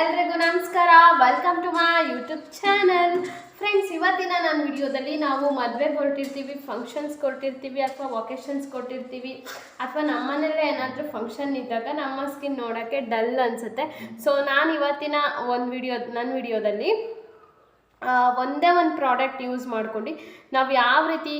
ಎಲ್ರಿಗೂ ನಮಸ್ಕಾರ. Welcome to my YouTube channel friends ಇವತ್ತಿನ ನನ್ನ ವಿಡಿಯೋದಲ್ಲಿ ನಾವು ಮದುವೆಗೆ ಹೊರಟಿರ್ತೀವಿ ಫಂಕ್ಷನ್ಸ್ ಕೊಟ್ಟಿರ್ತೀವಿ ಅಥವಾ ಒಕೇಶನ್ಸ್ ಕೊಟ್ಟಿರ್ತೀವಿ ಅಥವಾ ನಮ್ಮನೇಲೇ ಏನಾದರೂ ಫಂಕ್ಷನ್ ಇದ್ದಾಗ ನಮ್ಮ ಸ್ಕಿನ್ ನೋಡೋಕ್ಕೆ ಡಲ್ ಅನಿಸುತ್ತೆ. ಸೊ ನಾನು ಇವತ್ತಿನ ಒಂದು ವಿಡಿಯೋ ನನ್ನ ವಿಡಿಯೋದಲ್ಲಿ ಒಂದೇ ಒಂದು ಪ್ರಾಡಕ್ಟ್ ಯೂಸ್ ಮಾಡ್ಕೊಂಡು ನಾವು ಯಾವ ರೀತಿ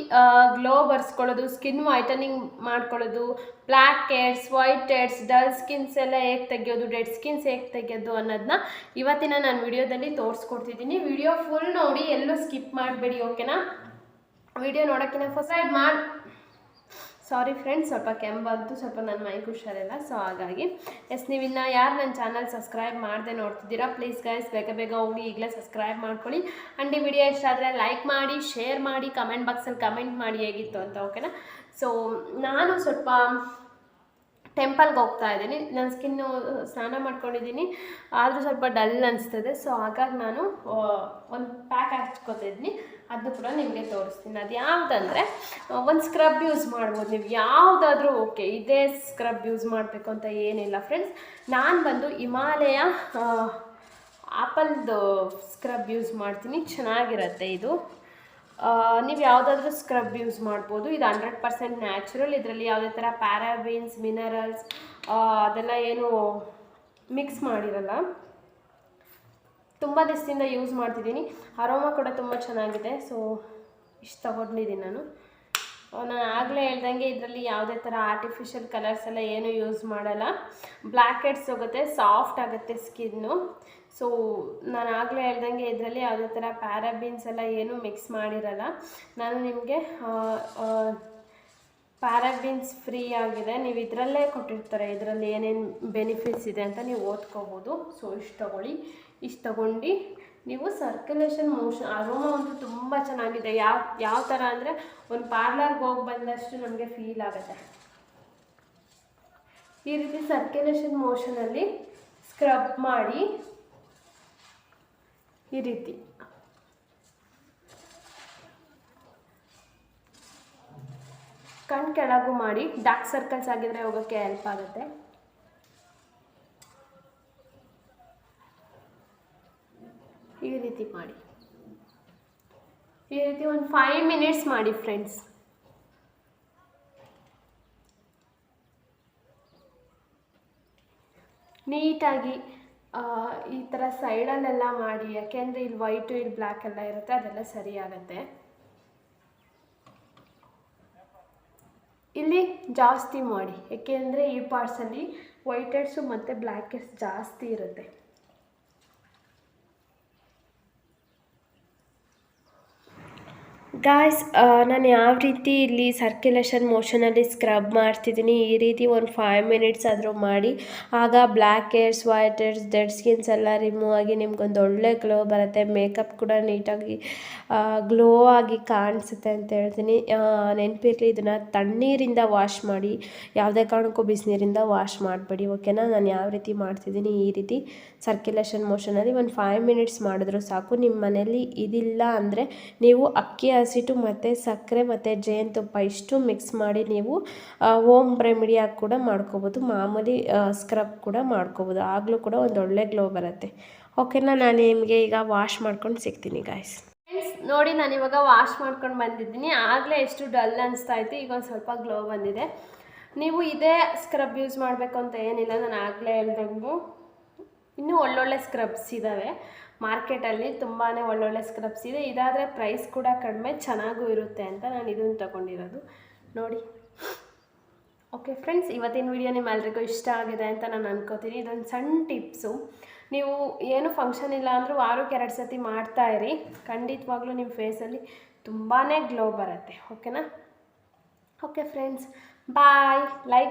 ಗ್ಲೋ ಬರ್ಸ್ಕೊಳ್ಳೋದು ಸ್ಕಿನ್ ವೈಟನಿಂಗ್ ಮಾಡ್ಕೊಳ್ಳೋದು black heads white heads dull skins ಎಲ್ಲ ಹೇಗೆ ತೆಗೆಯೋದು ಡೆಡ್ ಸ್ಕಿನ್ಸ್ ಹೇಗೆ ತೆಗೆಯೋದು ಅನ್ನೋದನ್ನ ಇವತ್ತಿನ ನಾನು ವಿಡಿಯೋದಲ್ಲಿ ತೋರಿಸ್ಕೊಡ್ತಿದ್ದೀನಿ. ವಿಡಿಯೋ ಫುಲ್ ನೋಡಿ ಎಲ್ಲೂ ಸ್ಕಿಪ್ ಮಾಡಬೇಡಿ ಓಕೆನಾ ವಿಡಿಯೋ ನೋಡೋಕ್ಕಿಂತ ಫಸ್ಟ್ ಮಾಡಿ ಸಾರಿ ಫ್ರೆಂಡ್ಸ್ ಸ್ವಲ್ಪ ಕೆಂಬಂತು ಬಂತು, ಸ್ವಲ್ಪ ನನ್ನ ಮೈಗೆ ಹುಷಾರಿಲ್ಲ ಸೊ ಹಾಗಾಗಿ. ಎಸ್ ನೀವು ಇನ್ನು ಯಾರು ನನ್ನ ಚಾನಲ್ ಸಬ್ಸ್ಕ್ರೈಬ್ ಮಾಡದೆ ನೋಡ್ತಿದ್ದೀರಾ ಪ್ಲೀಸ್ ಗೈಸ್ ಬೇಗ ಬೇಗ ಹೋಗಿ ಈಗಲೇ ಸಬ್ಸ್ಕ್ರೈಬ್ ಮಾಡ್ಕೊಳ್ಳಿ. ಆ್ಯಂಡ್ ಈ ವಿಡಿಯೋ ಇಷ್ಟ ಆದರೆ ಲೈಕ್ ಮಾಡಿ ಶೇರ್ ಮಾಡಿ ಕಮೆಂಟ್ ಬಾಕ್ಸಲ್ಲಿ ಕಮೆಂಟ್ ಮಾಡಿ ಹೇಗಿತ್ತು ಅಂತ ಓಕೆನಾ ಸೊ ನಾನು ಸ್ವಲ್ಪ ಟೆಂಪಲ್ಗೆ ಹೋಗ್ತಾ ಇದ್ದೀನಿ. ನನ್ನ ಸ್ಕಿನ್ನು ಸ್ನಾನ ಮಾಡ್ಕೊಂಡಿದ್ದೀನಿ. ಆದರೂ ಸ್ವಲ್ಪ ಡಲ್ ಅನಿಸ್ತದೆ. ಸೊ ಹಾಗಾಗಿ ನಾನು ಒಂದು ಪ್ಯಾಕ್ ಹಚ್ಕೊತಿದ್ದೀನಿ ಅದು ಕೂಡ ನಿಮಗೆ ತೋರಿಸ್ತೀನಿ. ಅದು ಯಾವುದಂದರೆ ಒಂದು ಸ್ಕ್ರಬ್ ಯೂಸ್ ಮಾಡ್ಬೋದು. ನೀವು ಯಾವುದಾದ್ರೂ ಓಕೆ ಇದೇ ಸ್ಕ್ರಬ್ ಯೂಸ್ ಮಾಡಬೇಕು ಅಂತ ಏನಿಲ್ಲ ಫ್ರೆಂಡ್ಸ್ ನಾನು ಬಂದು ಹಿಮಾಲಯ ಆಪಲ್ದು ಸ್ಕ್ರಬ್ ಯೂಸ್ ಮಾಡ್ತೀನಿ. ಚೆನ್ನಾಗಿರುತ್ತೆ ಇದು. ನೀವು ಯಾವುದಾದ್ರೂ ಸ್ಕ್ರಬ್ ಯೂಸ್ ಮಾಡ್ಬೋದು. ಇದು ಹಂಡ್ರೆಡ್ ಪರ್ಸೆಂಟ್ ನ್ಯಾಚುರಲ್ ಇದರಲ್ಲಿ ಯಾವುದೇ ಥರ ಪ್ಯಾರಾಬೀನ್ಸ್ ಮಿನರಲ್ಸ್ ಅದೆಲ್ಲ ಏನು ಮಿಕ್ಸ್ ಮಾಡಿರಲ್ಲ. ತುಂಬ ದಿವಸದಿಂದ ಯೂಸ್ ಮಾಡ್ತಿದ್ದೀನಿ. ಅರೋಮಾ ಕೂಡ ತುಂಬ ಚೆನ್ನಾಗಿದೆ. ಸೊ ಇಷ್ಟು ತಗೊಂಡಿದ್ದೀನಿ ನಾನು. ನಾನು ಆಗಲೇ ಹೇಳ್ದಂಗೆ ಇದರಲ್ಲಿ ಯಾವುದೇ ಥರ ಆರ್ಟಿಫಿಷಿಯಲ್ ಕಲರ್ಸ್ ಎಲ್ಲ ಏನು ಯೂಸ್ ಮಾಡಲ್ಲ. ಬ್ಲ್ಯಾಕ್ ಹೆಡ್ಸ್ ಹೋಗುತ್ತೆ ಸಾಫ್ಟ್ ಆಗುತ್ತೆ ಸ್ಕಿನ್ನು ಸೊ ನಾನು ಆಗಲೇ ಹೇಳ್ದಂಗೆ ಇದರಲ್ಲಿ ಯಾವುದೇ ಥರ ಪ್ಯಾರಾಬೀನ್ಸ್ ಎಲ್ಲ ಏನು ಮಿಕ್ಸ್ ಮಾಡಿರಲ್ಲ. ನಾನು ನಿಮಗೆ ಪ್ಯಾರಾಬೀನ್ಸ್ ಫ್ರೀ ಆಗಿದೆ. ನೀವು ಇದರಲ್ಲೇ ಕೊಟ್ಟಿರ್ತಾರೆ. ಇದರಲ್ಲಿ ಏನೇನು ಬೆನಿಫಿಟ್ಸ್ ಇದೆ ಅಂತ ನೀವು ಓದ್ಕೋಬೋದು. ಸೊ ಇಷ್ಟು ತಗೊಳ್ಳಿ. ಇಷ್ಟು ತಗೊಂಡು ನೀವು ಸರ್ಕ್ಯುಲೇಷನ್ ಮೋಷನ್ ಅರೋಮ ಅಂತೂ ತುಂಬ ಚೆನ್ನಾಗಿದೆ. ಯಾವ ಯಾವ ಥರ ಅಂದರೆ ಒಂದು ಪಾರ್ಲರ್ಗೆ ಹೋಗಿ ಬಂದಷ್ಟು ನಮಗೆ ಫೀಲ್ ಆಗುತ್ತೆ. ಈ ರೀತಿ ಸರ್ಕ್ಯುಲೇಷನ್ ಮೋಷನಲ್ಲಿ ಸ್ಕ್ರಬ್ ಮಾಡಿ ಈ ರೀತಿ. ಕಣ್ ಕೆಳಗು ಮಾಡಿ ಡಾರ್ಕ್ ಸರ್ಕಲ್ಸ್ ಆಗಿದ್ರೆ ಹೋಗೋಕ್ಕೆ ಹೆಲ್ಪ್ ಆಗುತ್ತೆ. ಈ ರೀತಿ ಮಾಡಿ. ಈ ರೀತಿ ಒಂದು ಫೈವ್ ಮಿನಿಟ್ಸ್ ಮಾಡಿ ಫ್ರೆಂಡ್ಸ್ ನೀಟಾಗಿ ಈ ಥರ ಸೈಡಲ್ಲೆಲ್ಲ ಮಾಡಿ ಯಾಕೆಂದರೆ ಇಲ್ಲಿ ವೈಟು ಇಲ್ಲಿ ಬ್ಲ್ಯಾಕ್ ಎಲ್ಲ ಇರುತ್ತೆ, ಅದೆಲ್ಲ ಸರಿ ಇಲ್ಲಿ ಜಾಸ್ತಿ ಮಾಡಿ ಏಕೆಂದರೆ ಈ ಪಾರ್ಟ್ಸಲ್ಲಿ ವೈಟ್ ಹೆಡ್ಸು ಮತ್ತು ಬ್ಲ್ಯಾಕ್ ಜಾಸ್ತಿ ಇರುತ್ತೆ. ಗಾಯ್ಸ್ ನಾನು ಯಾವ ರೀತಿ ಇಲ್ಲಿ ಸರ್ಕ್ಯುಲೇಷನ್ ಮೋಷನಲ್ಲಿ ಸ್ಕ್ರಬ್ ಮಾಡ್ತಿದ್ದೀನಿ, ಈ ರೀತಿ ಒಂದು ಫೈವ್ ಮಿನಿಟ್ಸ್ ಆದರೂ ಮಾಡಿ, ಆಗ black hairs white hairs dead skins ಎಲ್ಲ ರಿಮೂವ್ ಆಗಿ ನಿಮ್ಗೊಂದು ಒಳ್ಳೆ ಗ್ಲೋ ಬರುತ್ತೆ. ಮೇಕಪ್ ಕೂಡ ನೀಟಾಗಿ ಗ್ಲೋ ಆಗಿ ಕಾಣಿಸುತ್ತೆ ಅಂತ ಹೇಳ್ತೀನಿ. ನೆನಪಿರಲಿ ಇದನ್ನು ತಣ್ಣೀರಿಂದ ವಾಶ್ ಮಾಡಿ, ಯಾವುದೇ ಕಾರಣಕ್ಕೂ ಬಿಸಿನೀರಿಂದ ವಾಶ್ ಮಾಡಬೇಡಿ ಓಕೆನಾ ನಾನು ಯಾವ ರೀತಿ ಮಾಡ್ತಿದ್ದೀನಿ, ಈ ರೀತಿ ಸರ್ಕ್ಯುಲೇಷನ್ ಮೋಷನಲ್ಲಿ ಒಂದು ಫೈವ್ ಮಿನಿಟ್ಸ್ ಮಾಡಿದ್ರು ಸಾಕು. ನಿಮ್ಮ ಮನೇಲಿ ಇದಿಲ್ಲ ಅಂದರೆ ನೀವು ಅಕ್ಕಿ ಹಸಿಟ್ಟು ಮತ್ತು ಸಕ್ಕರೆ ಮತ್ತು ಜೇನುತುಪ್ಪ ಇಷ್ಟು ಮಿಕ್ಸ್ ಮಾಡಿ ನೀವು ಹೋಮ್ ರೆಮಿಡಿಯಾಗಿ ಕೂಡ ಮಾಡ್ಕೋಬೋದು. ಮಾಮೂಲಿ ಸ್ಕ್ರಬ್ ಕೂಡ ಮಾಡ್ಕೋಬೋದು. ಆಗಲೂ ಕೂಡ ಒಂದು ಒಳ್ಳೆ ಗ್ಲೋ ಬರುತ್ತೆ. ಓಕೆನಾ ನಾನು ನಿಮಗೆ ಈಗ ವಾಶ್ ಮಾಡ್ಕೊಂಡು ಸಿಗ್ತೀನಿ ಗಾಯ್ಸ್ ನೋಡಿ ನಾನು ಇವಾಗ ವಾಶ್ ಮಾಡ್ಕೊಂಡು ಬಂದಿದ್ದೀನಿ. ಆಗಲೇ ಎಷ್ಟು ಡಲ್ ಅನಿಸ್ತಾ ಇತ್ತು. ಈಗ ಒಂದು ಸ್ವಲ್ಪ ಗ್ಲೋ ಬಂದಿದೆ. ನೀವು ಇದೇ ಸ್ಕ್ರಬ್ ಯೂಸ್ ಮಾಡಬೇಕು ಅಂತ ಏನಿಲ್ಲ. ನಾನು ಆಗಲೇ ಹೇಳ್ದಂಗೆ. ಇನ್ನೂ ಒಳ್ಳೊಳ್ಳೆ ಸ್ಕ್ರಬ್ಸ್ ಇದ್ದಾವೆ ಮಾರ್ಕೆಟಲ್ಲಿ ತುಂಬಾ ಒಳ್ಳೊಳ್ಳೆ ಸ್ಕ್ರಬ್ಸ್ ಇದೆ. ಇದಾದರೆ ಪ್ರೈಸ್ ಕೂಡ ಕಡಿಮೆ, ಚೆನ್ನಾಗೂ ಇರುತ್ತೆ ಅಂತ ನಾನು ಇದನ್ನು ತಗೊಂಡಿರೋದು. ನೋಡಿ. ಓಕೆ ಫ್ರೆಂಡ್ಸ್ ಇವತ್ತಿನ ವಿಡಿಯೋ ನಿಮ್ಮೆಲ್ರಿಗೂ ಇಷ್ಟ ಆಗಿದೆ ಅಂತ ನಾನು ಅನ್ಕೋತೀನಿ. ಇದೊಂದು ಸಣ್ಣ ಟಿಪ್ಸು ನೀವು ಏನು ಫಂಕ್ಷನ್ ಇಲ್ಲ ಅಂದರೂ ವಾರಕ್ಕೆ ಎರಡು ಸತಿ ಮಾಡ್ತಾ ಇರಿ. ಖಂಡಿತವಾಗ್ಲೂ ನಿಮ್ಮ ಫೇಸಲ್ಲಿ ತುಂಬಾ ಗ್ಲೋ ಬರುತ್ತೆ. ಓಕೆನಾ ಓಕೆ ಫ್ರೆಂಡ್ಸ್ ಬಾಯ್ ಲೈಕ್